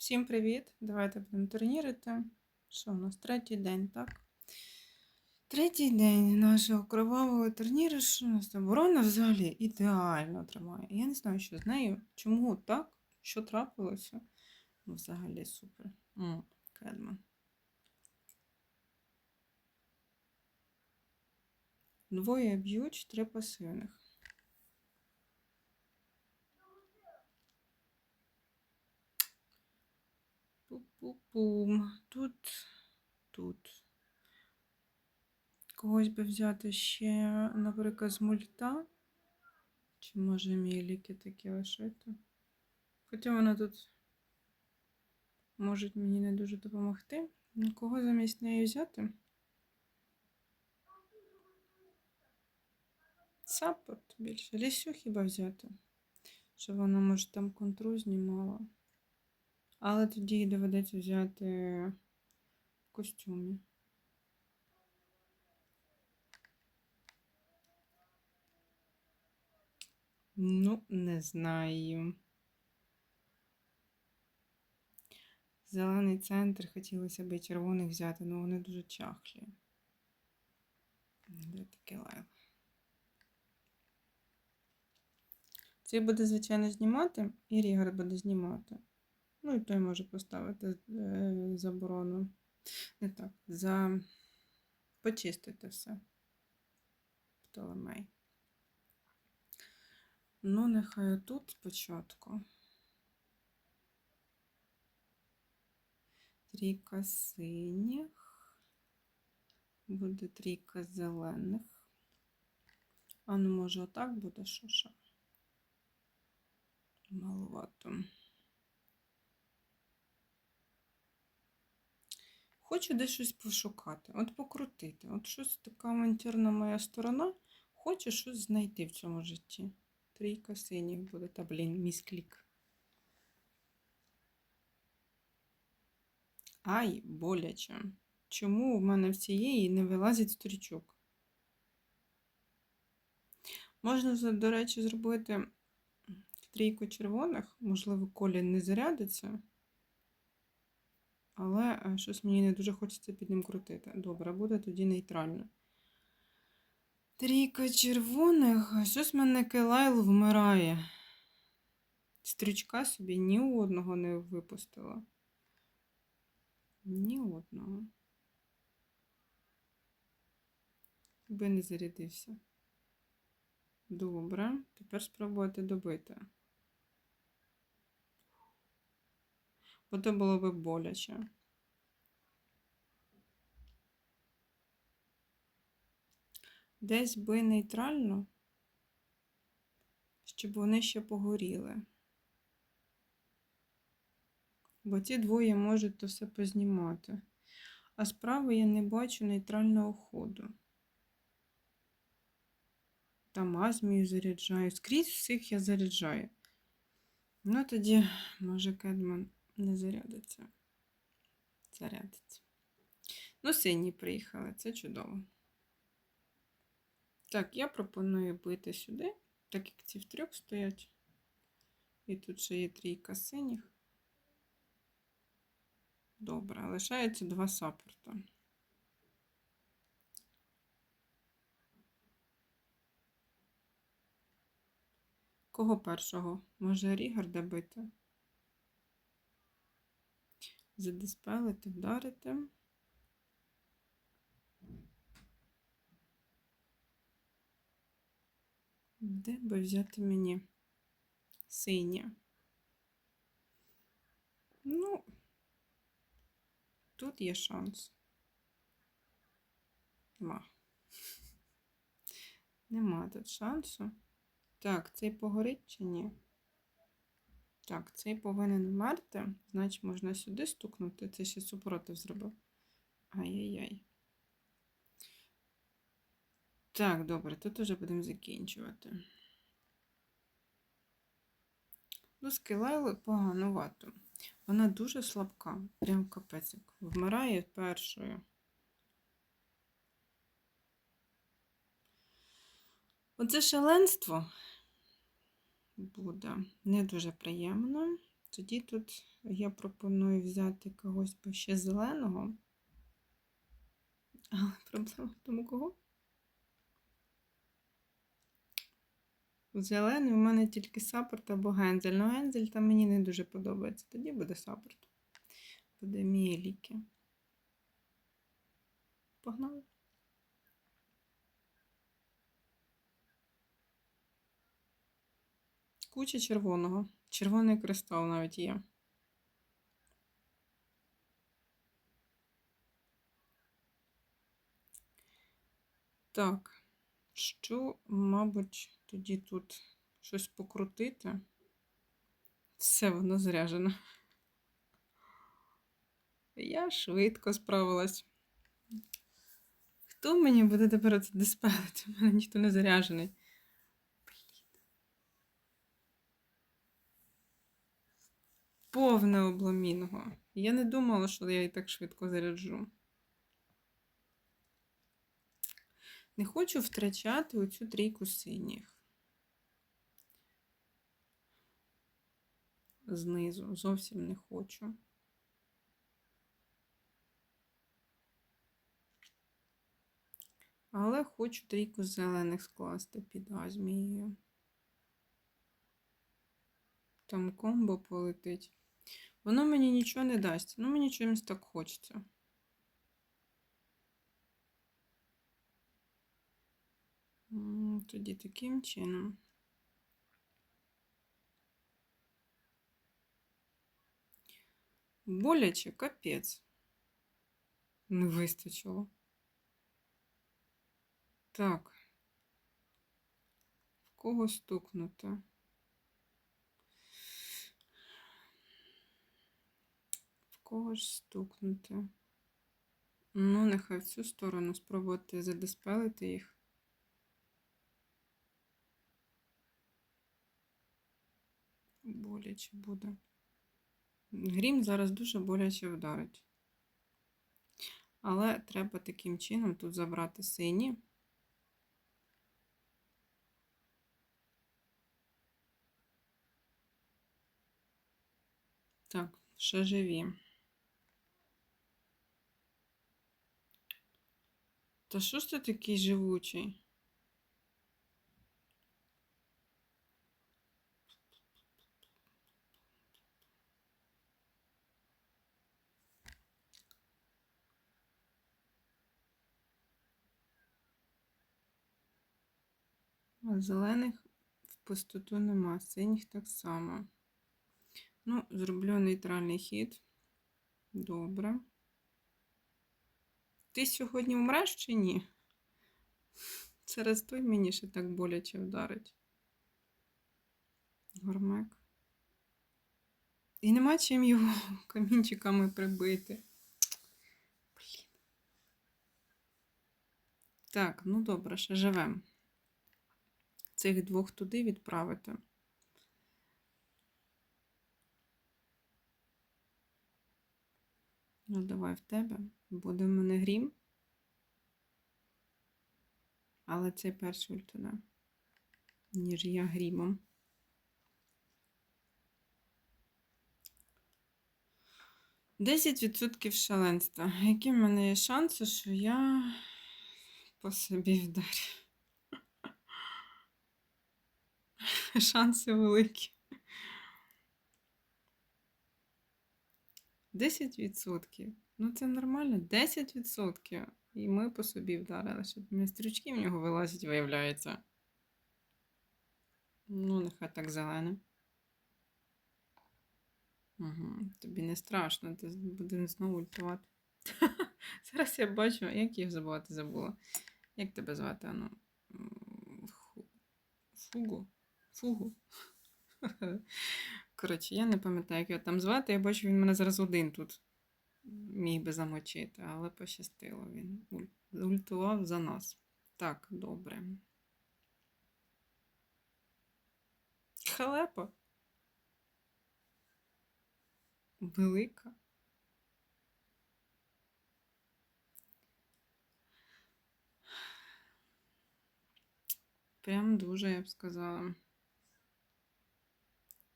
Всім привіт! Давайте будемо турнірити. Що у нас? Третій день, так? Третій день нашого кровавого турніру. Що у нас оборона взагалі ідеально тримає. Я не знаю, що з нею. Чому так? Що трапилося? Ну, взагалі супер. М, Кедман. Двоє б'ють, три пасивних. Пу-пу-пум. Тут, тут. Когось би взяти ще, наприклад, з мульта. Чи може міліки такі лишити? Хоча вона тут може мені не дуже допомогти. Ну, Кого замість неї взяти? Саппорт більше. Лісю хіба взяти? Щоб вона, може, там контру знімала. Але тоді їй доведеться взяти в костюмі. Ну, не знаю. Зелений центр хотілося б червоних взяти, але вони дуже чахлі. Де таке лайв? Цей буде, звичайно, знімати, і Рігар буде знімати. Ну, і той може поставити е, заборону. Не так, за почистити все. Птолемей. Ну, нехай тут спочатку. Трійка синіх. Буде трійка зелених. А ну, може, отак буде ще? Маловато. Хочу десь щось пошукати, от покрутити. От щось така авантюрна моя сторона. Хочу щось знайти в цьому житті. Трійка синіх буде, та блін, місклік. Ай, боляче. Чому в мене в цієї не вилазить стрічок? Можна, до речі, зробити трійку червоних, можливо, колін не зарядиться. Але е, щось мені не дуже хочеться під ним крутити. Добре, буде тоді нейтрально. Трійка червоних, щось в мене Келайл вмирає. Стрічка собі ні одного не випустила. Ні одного. Би не зарядився. Добре, тепер спробувати добити. Бо то було би боляче. Десь би нейтрально, щоб вони ще погоріли. Бо ці двоє можуть то все познімати. А справа я не бачу нейтрального ходу. Там азмію заряджаю. Скрізь всіх я заряджаю. Ну тоді, може, Кедман не зарядиться. Зарядиться. Ну, сині приїхали, це чудово. Так, я пропоную бити сюди, так як ці в трьох стоять. І тут ще є трійка синіх. Добре, лишається два саппорта. Кого першого? Може Рігарда бити? Задиспелити, вдарити. Де би взяти мені синє? Ну, тут є шанс. Нема. Нема тут шансу. Так, цей погорить чи ні? Так, цей повинен вмерти, значить можна сюди стукнути. Це ще супротив зробив. Ай-яй-яй. Так, добре, тут вже будемо закінчувати. Ну, скілайли поганувато. Вона дуже слабка, прям капецик. Вмирає першою. Оце шаленство буде не дуже приємно. тоді тут я пропоную взяти когось по ще зеленого. Але проблема в тому кого? Зелений у мене тільки саппорт або гензель. Ну, гензель там мені не дуже подобається. Тоді буде саппорт. Буде міліки. Погнали. Куча червоного. Червоний кристал навіть є. Так, що, мабуть, тоді тут щось покрутити? Все воно заряджено. Я швидко справилась. Хто мені буде тепер це диспелити? У мене ніхто не заряджений. Повне обломіного. Я не думала, що я її так швидко заряджу. Не хочу втрачати оцю трійку синіх. Знизу. Зовсім не хочу. Але хочу трійку зелених скласти під азмією. Там комбо полетить. Воно мені нічого не дасть. Ну, мені чимось так хочеться. Тоді таким чином. Боляче, капець. Не вистачило. Так. В кого стукнути? В кого ж стукнути? Ну, нехай в цю сторону спробувати задиспелити їх. Боляче буде. Грім зараз дуже боляче вдарить. Але треба таким чином тут забрати сині. Так, ще живі. Та що ж ти такий живучий? А Зелених в пустоту нема, синіх так само. Ну, зроблю нейтральний хід. Добре. Ти сьогодні вмреш чи ні? Через той мені ще так боляче вдарить. Гормек. І нема чим його камінчиками прибити. Блін. Так, ну добре, ще живем. Цих двох туди відправити. Ну, давай в тебе. Буде в мене грім. Але це перший ультуне, ніж я грімом. Десять відсотків шаленства. Які в мене є шанси, що я по собі вдарю? Шанси великі. 10%. Ну, це нормально. 10%. І ми по собі вдарили, щоб не стрічки в нього вилазять, виявляється. Ну, нехай так зелене. Угу. Тобі не страшно, ти будемо знову ультувати. Зараз я бачу, як їх забувати забула. Як тебе звати? Ану? Фугу? Фугу. Коротше, я не пам'ятаю, як його там звати. Я бачу, він мене зараз один тут міг би замочити, але пощастило він. Ультував за нас. Так, добре. Халепа. Велика. Прям дуже, я б сказала.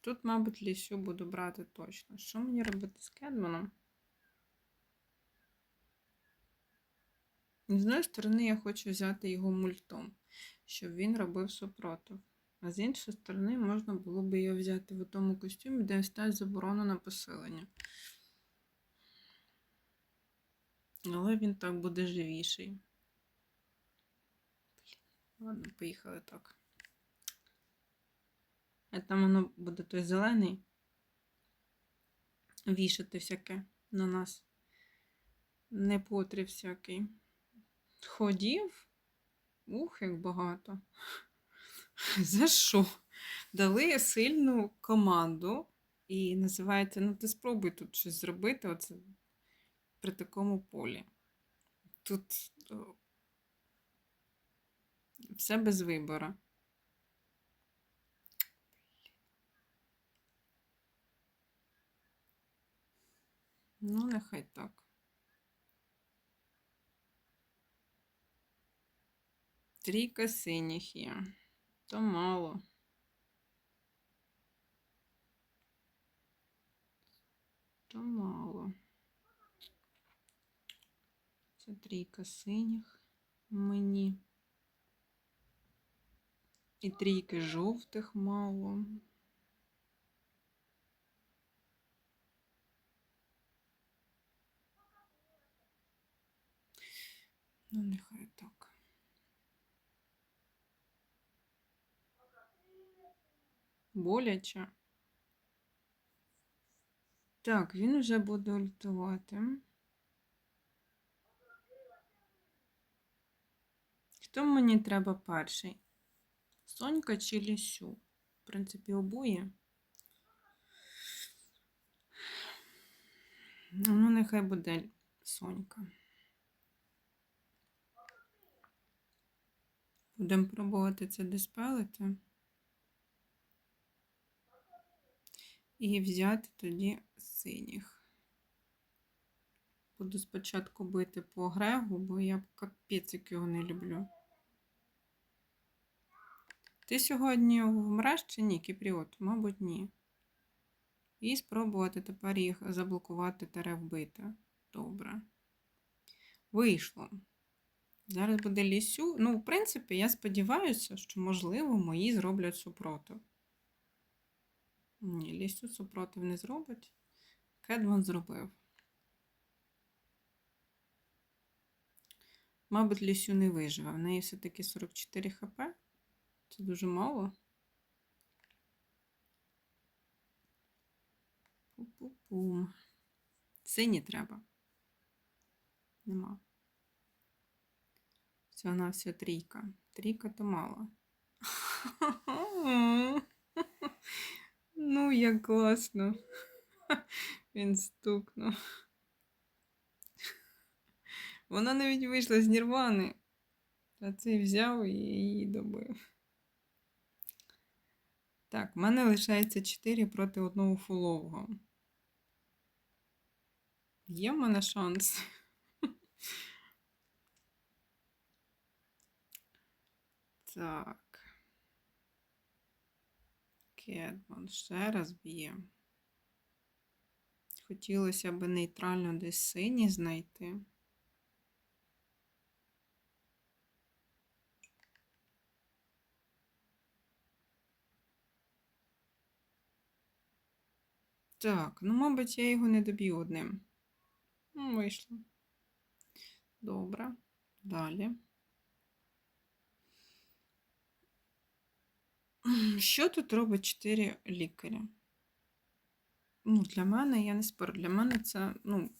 Тут, мабуть, лісю буду брати точно. Що мені робити з Кедманом? З однієї сторони, я хочу взяти його мультом, щоб він робив супротив. А з іншої сторони, можна було б його взяти в тому костюмі, де стать заборону на посилення. Але він так буде живіший. Ладно, поїхали так. А там воно буде той зелений. Вішати всяке на нас. Непотріб всякий. Ходів. Ух, як багато. За що? Дали сильну команду. І називається, ну ти спробуй тут щось зробити оце при такому полі. Тут все без вибору. Ну, нехай так. Трійка синіх є. То мало. То мало. Це трійка синіх мені. І трійки жовтих мало. Ну, нехай так. Боляче. Так, він вже буде ультувати. Хто мені треба перший? Сонька чи Лісю? В принципі, обоє. Ну, нехай буде Сонька. Будемо пробувати це диспелити. І взяти тоді синіх. Буду спочатку бити по Грегу, бо я капець його не люблю. Ти сьогодні вмреш чи ні, Кіпріот? Мабуть, ні. І спробувати тепер їх заблокувати та вбити. Добре. Вийшло. Зараз буде лісю. Ну, в принципі, я сподіваюся, що, можливо, мої зроблять супротив. Ні, лісю супротив не зробить. Кедван зробив. Мабуть, лісю не виживе. В неї все-таки 44 хп. Це дуже мало. Пу-пу-пум. Сині треба. Нема. Все, вона все трійка. Трійка то мало. Ну, як класно. Він стукнув. Вона навіть вийшла з Нірвани, а цей взяв і її добив. Так, в мене лишається 4 проти одного фулового. Є в мене шанс. Так. Кедман ще раз б'є. Хотілося б нейтрально десь сині знайти. Так, ну, мабуть, я його не доб'ю одним. Ну, вийшло. Добре. Далі. Що тут робить 4 лікаря? Ну, для мене, я не спорю, для мене це, ну,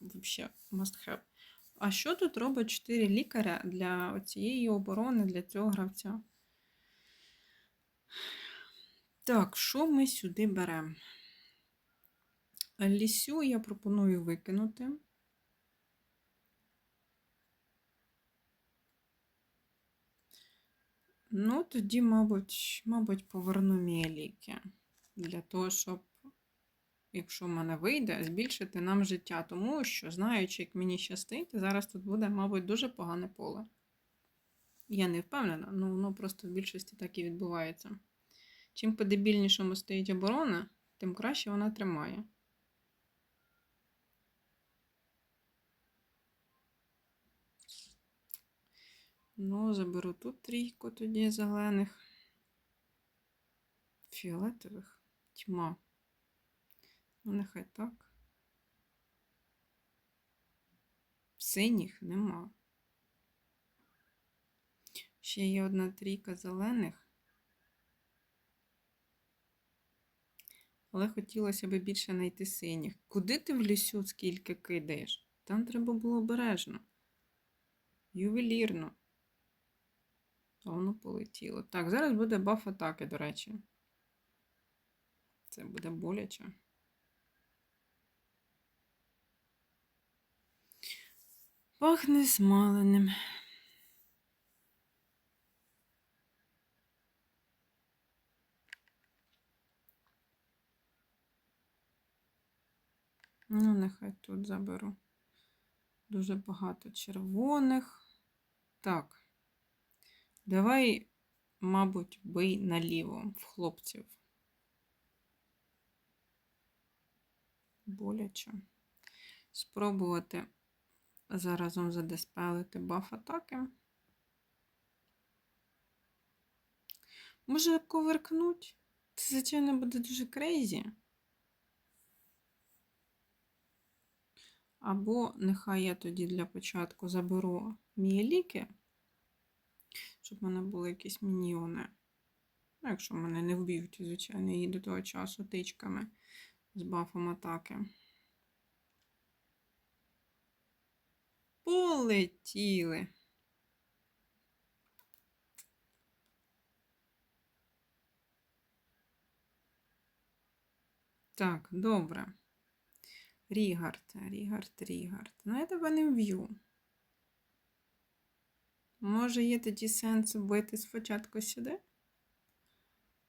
взагалі, must have. А що тут робить 4 лікаря для цієї оборони, для цього гравця? Так, що ми сюди беремо? Лісю я пропоную викинути. Ну, тоді, мабуть, мабуть, поверну міліки. Для того, щоб, якщо в мене вийде, збільшити нам життя. Тому що, знаючи, як мені щастить, зараз тут буде, мабуть, дуже погане поле. Я не впевнена, ну воно просто в більшості так і відбувається. Чим по-дебільнішому стоїть оборона, тим краще вона тримає. Ну, заберу тут трійку тоді зелених. Фіолетових. Тьма. Ну, нехай так. Синіх нема. Ще є одна трійка зелених. Але хотілося б більше знайти синіх. Куди ти в лісю скільки кидаєш? Там треба було обережно. Ювелірно. А воно полетіло. Так, зараз буде баф атаки, до речі. Це буде боляче. Пахне смаленим. Ну, нехай тут заберу. Дуже багато червоних. Так. Давай, мабуть, бий наліво в хлопців. Боляче. Спробувати заразом задеспелити баф атаки. Може коверкнуть? Це, звичайно, буде дуже крейзі. Або нехай я тоді для початку заберу мієліки, щоб в мене були якісь мініони. Ну, якщо мене не вб'ють, звичайно, і до того часу тичками з бафом атаки. Полетіли. Так, добре. Рігард, Рігард, Рігард. Ну, я тебе не вб'ю. Може, є тоді сенс вбити спочатку сюди?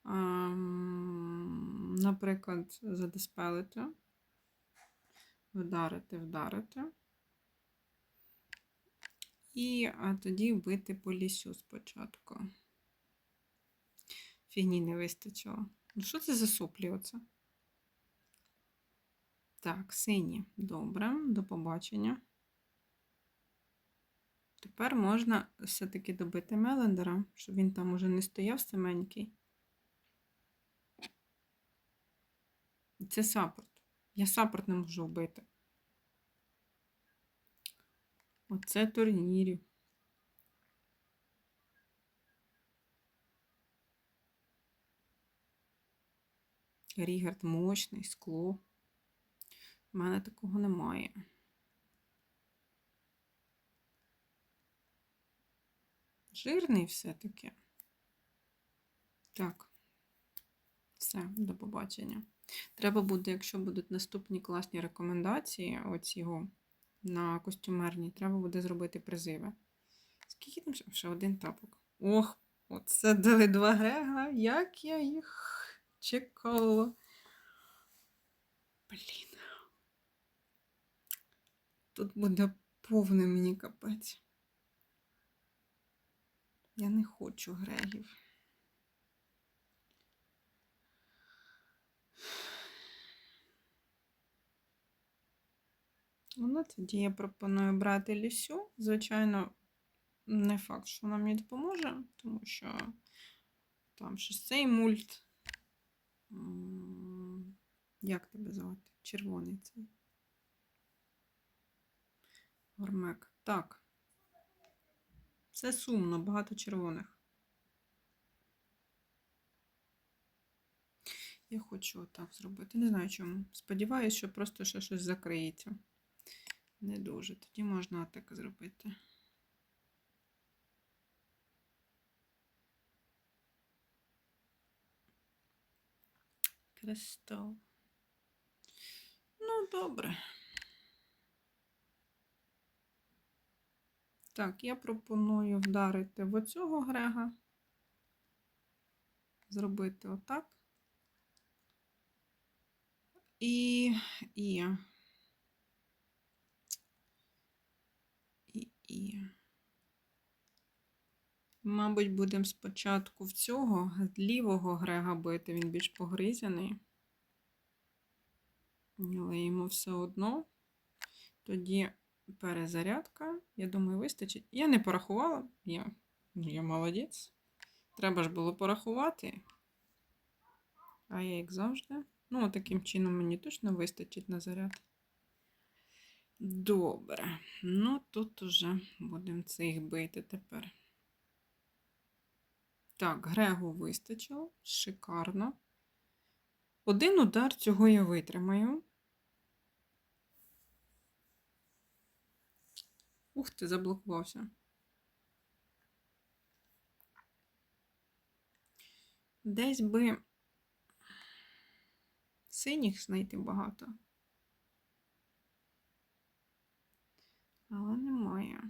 А, наприклад, задиспелити. Вдарити, вдарити. І а тоді вбити по лісю спочатку. Фігні не вистачило. Ну, що це за соплі оце? Так, сині. Добре, до побачення. Тепер можна все-таки добити Мелендера, щоб він там уже не стояв саменький. Це саппорт. Я саппорт не можу вбити. Оце турнірів. Рігард мощний, скло. У мене такого немає. Жирний все-таки. Так, все, до побачення. Треба буде, якщо будуть наступні класні рекомендації, оцього на костюмерній, треба буде зробити призиви. Скільки там ще? ще один тапок? Ох, оце дали два грега, як я їх чекала. Блін. Тут буде повний мені капець. Я не хочу грегів. Ну, тоді я пропоную брати лісю. Звичайно, не факт, що вона мені допоможе, тому що там ще цей мульт. Як тебе звати? Червоний цей. Гормек. Так. Це сумно, багато червоних. Я хочу отак зробити. Не знаю чому. Сподіваюсь, що просто ще щось закриється. Не дуже. Тоді можна так зробити. Кристал. Ну, добре. Так, я пропоную вдарити в оцього грега, зробити отак. І, і, і, і. Мабуть, будемо спочатку в цього лівого Грега бити, він більш погризяний. Але йому все одно. Тоді перезарядка. Я думаю, вистачить. Я не порахувала. Я, ну, я молодець. Треба ж було порахувати. А я, як завжди. Ну, таким чином мені точно вистачить на заряд. Добре. Ну, тут уже будемо цих бити тепер. Так, Грегу вистачило. Шикарно. Один удар цього я витримаю. Ух ти, заблокувався. Десь би синіх знайти багато. Але немає.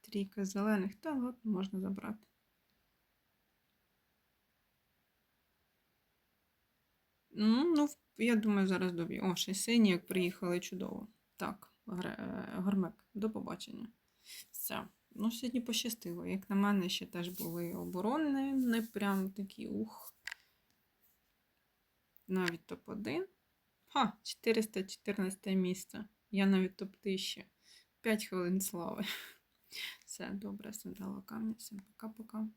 Трійка зелених, та ладно, можна забрати. Ну, ну, я думаю, зараз доб'ю. О, ще сині, як приїхали, чудово. Так, Е, до побачення. Все. Ну, сьогодні пощастило. Як на мене, ще теж були оборони, не прям такі ух. Навіть топ-1. Ха, 414 місце. Я навіть топ-1000. 5 хвилин слави. Все, добре, сандала камня. Всім пока-пока.